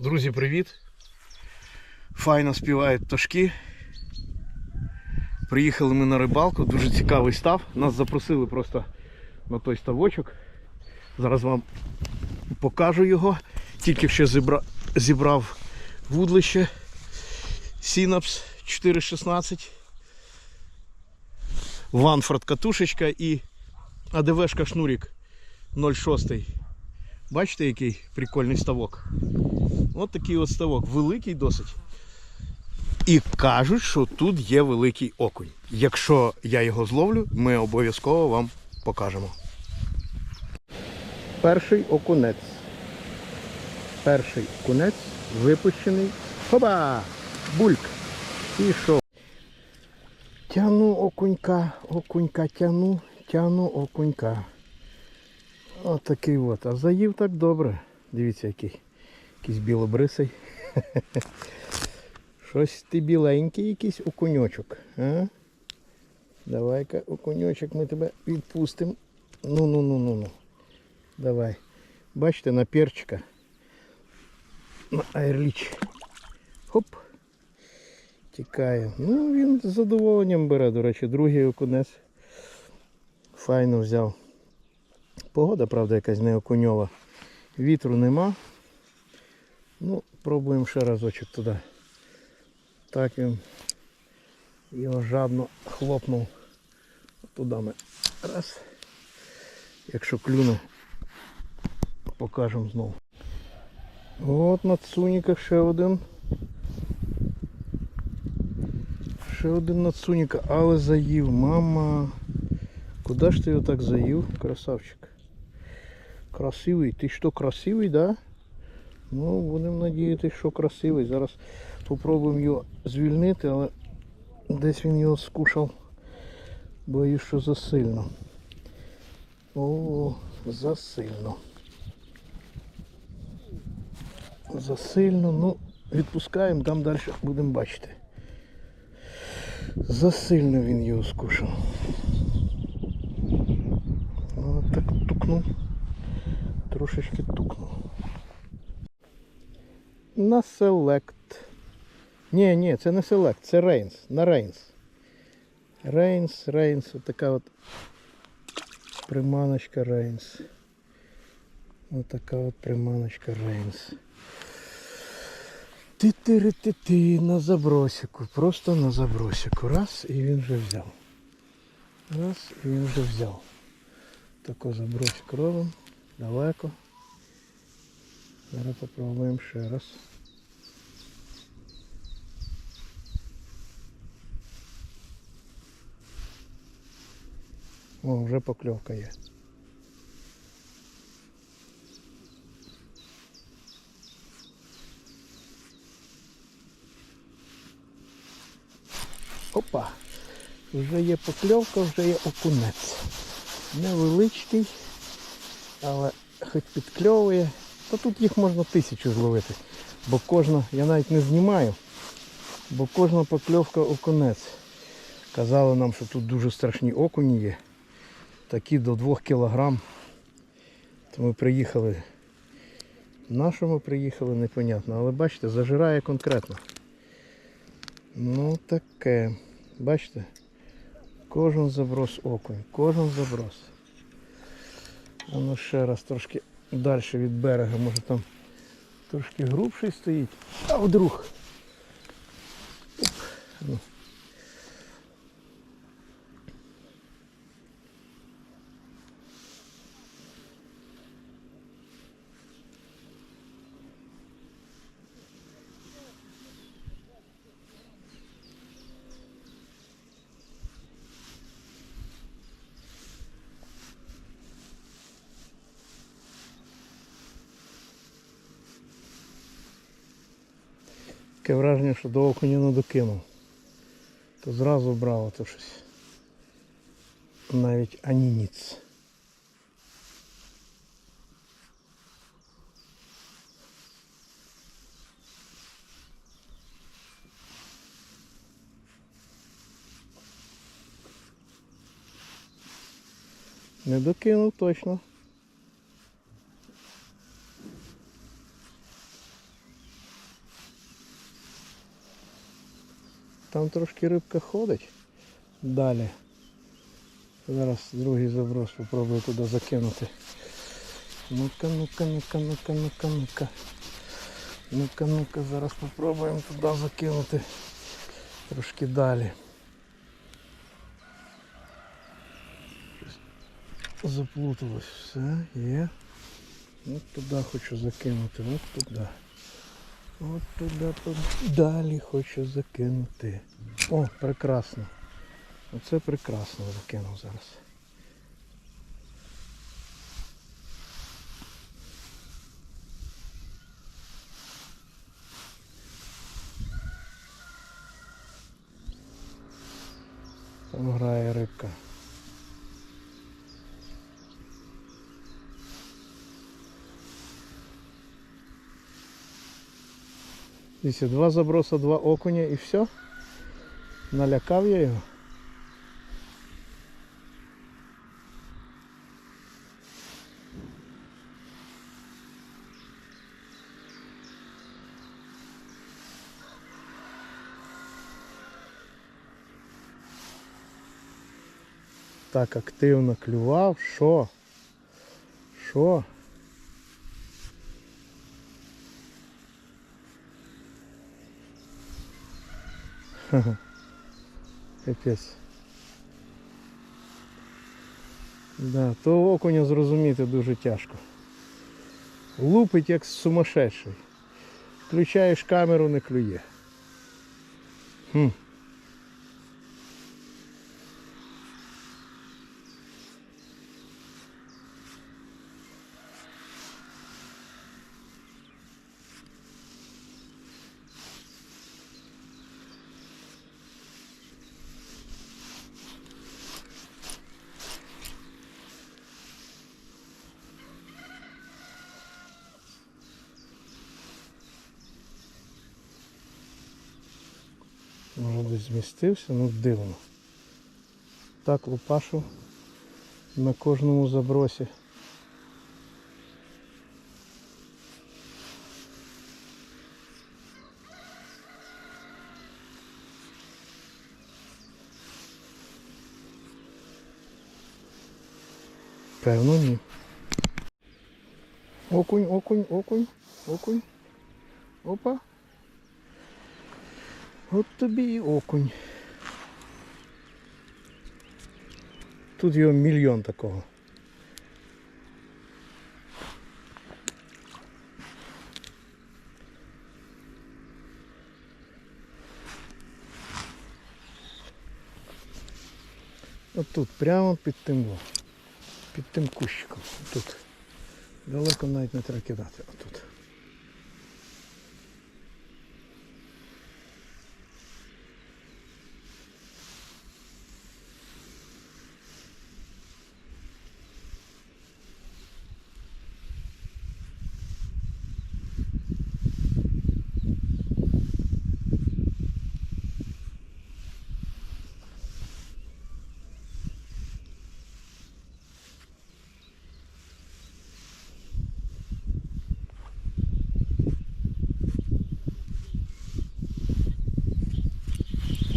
Друзі, привіт! Файно співають пташки. Приїхали ми на рибалку, дуже цікавий став. Нас запросили просто на той ставочок. Зараз вам покажу його. Тільки що зібра... зібрав вудлище Сінапс 416. Ванфорд катушечка і АДВшка шнурик 06. Бачите, який прикольний ставок? От такий от ставок, великий досить. І кажуть, що тут є великий окунь. Якщо я його зловлю, ми обов'язково вам покажемо. Перший окунець. Перший окунець випущений. Хоба! Бульк! Пішов. Тяну окунька, окунька тяну, тяну окунька. Отакий от. А заїв так добре. Дивіться, який. Якийсь білобрисий. Щось ти біленький якийсь окуньочок. Давай-ка, окуньочок, ми тебе відпустимо. Ну ну ну ну ну. Давай. Бачите, на перчика. На аерліч. Хоп. Тікає. Ну, він з задоволенням бере, до речі, другий окунець. Файно взяв. Погода, правда, якась не окуньова. Вітру нема. Ну, пробуємо ще разочок туди. Так він його жадно хлопнув. Туди ми раз. Якщо клюне, покажемо знову. От на цуніках ще один. Ще один на цуніка, але заїв. Мама. Куди ж ти його так заїв, красавчик? Красивий. Ти що, красивий, да? Ну, будемо надіятися, що красивий. Зараз спробуємо його звільнити, але десь він його скушав. Боюсь, що засильно. О, засильно. Засильно, ну, відпускаємо, там далі будемо бачити. Засильно він його скушав. Ну, так тукнув. Трошечки тукнув. На селект. Ні, ні, це не селект, це Рейнс. На Рейнс. Рейнс, Рейнс, отака от приманочка Рейнс. Отака от приманочка Рейнс. ти ти ти ти на забросику, просто на забросику. Раз і він вже взяв. Раз і він вже взяв. Тако забросик робимо. Далеко. Зараз попробуємо ще раз. О, вже покльовка є. Опа! Вже є покльовка, вже є окунець. Невеличкий, але хоч підкльовує. Та тут їх можна тисячу зловити. Бо кожна, я навіть не знімаю, бо кожна покльовка окунець. Казали нам, що тут дуже страшні окуні є. Такі до 2 кілограм. То ми приїхали. На що приїхали, непонятно. Але бачите, зажирає конкретно. Ну таке. Бачите? Кожен заброс окунь, кожен заброс. А ну ще раз трошки далі від берега, може там трошки грубший стоїть. А вдруг. Оп. Таке враження, що до окуня не докинув. То зразу брав, а то щось. Навіть аніниц. Не докинув точно. Там трошки рибка ходить. Далі. Зараз другий заброс попробую туди закинути. Ну-ка, ну-ка, ну-ка, ну-ка, ну-ка, ну-ка. Ну-ка, ну-ка, зараз попробуємо туди закинути. Трошки далі. Заплуталось все, є. От туди хочу закинути, от туди. От туди, туди. Далі хочу закинути. О, прекрасно. Оце прекрасно закинув зараз. Там грає рибка. Дивіться, два заброса, два окуня і все. Налякав я його. Так активно клював. Що? Що? Капець. Да, то окуня зрозуміти дуже тяжко. Лупить як сумасшедший. Включаєш камеру, не клює. Хм. Може десь змістився, ну дивно. Так лупашу на кожному забросі. Певно ні. Окунь, окунь, окунь, окунь. Опа. От тобі і окунь. Тут його мільйон такого. От тут, прямо під тим, під тим кущиком. Тут. Далеко навіть не треба кидати. Отут.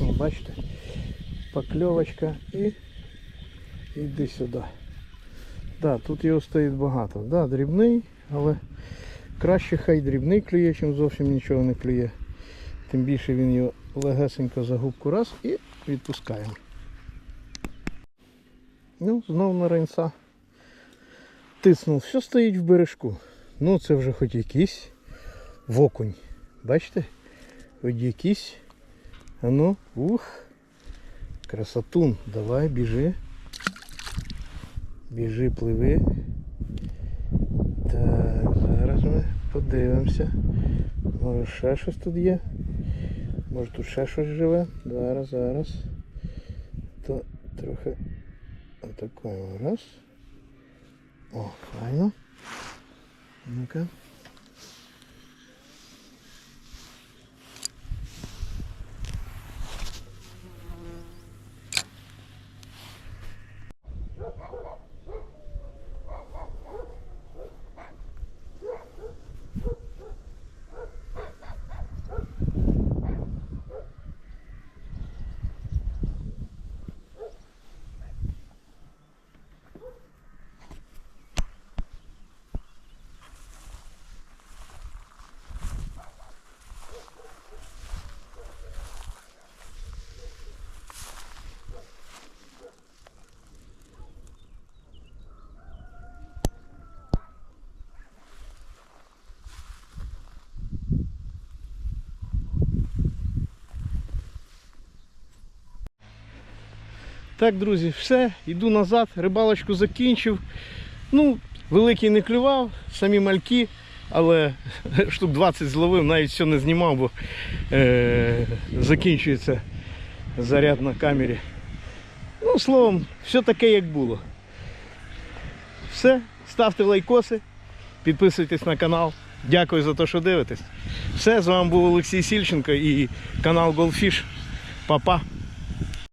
О, бачите? Покльовочка і йди сюди. Да, тут його стоїть багато. Да, дрібний, але краще хай дрібний клює, чим зовсім нічого не клює. Тим більше він його легесенько за губку раз і відпускаємо. Ну, знов на ринця. Тиснув, все стоїть в бережку. Ну це вже хоч якийсь вокунь. Бачите? Хоч якийсь. А ну, ух. Красотун. Давай, біжи. Біжи, пливи. Так, зараз ми подивимося. Може ще щось тут є. Може тут ще щось живе. Зараз, зараз. То трохи отакого раз. О, файно. Ну-ка. Так, друзі, все, йду назад, рибалочку закінчив. Ну, великий не клював, самі мальки, але штук 20 зловив, навіть все не знімав, бо е- закінчується заряд на камері. Ну, словом, все таке, як було. Все, ставте лайкоси, підписуйтесь на канал. Дякую за те, що дивитесь. Все, з вами був Олексій Сільченко і канал Goldfish. Па-па.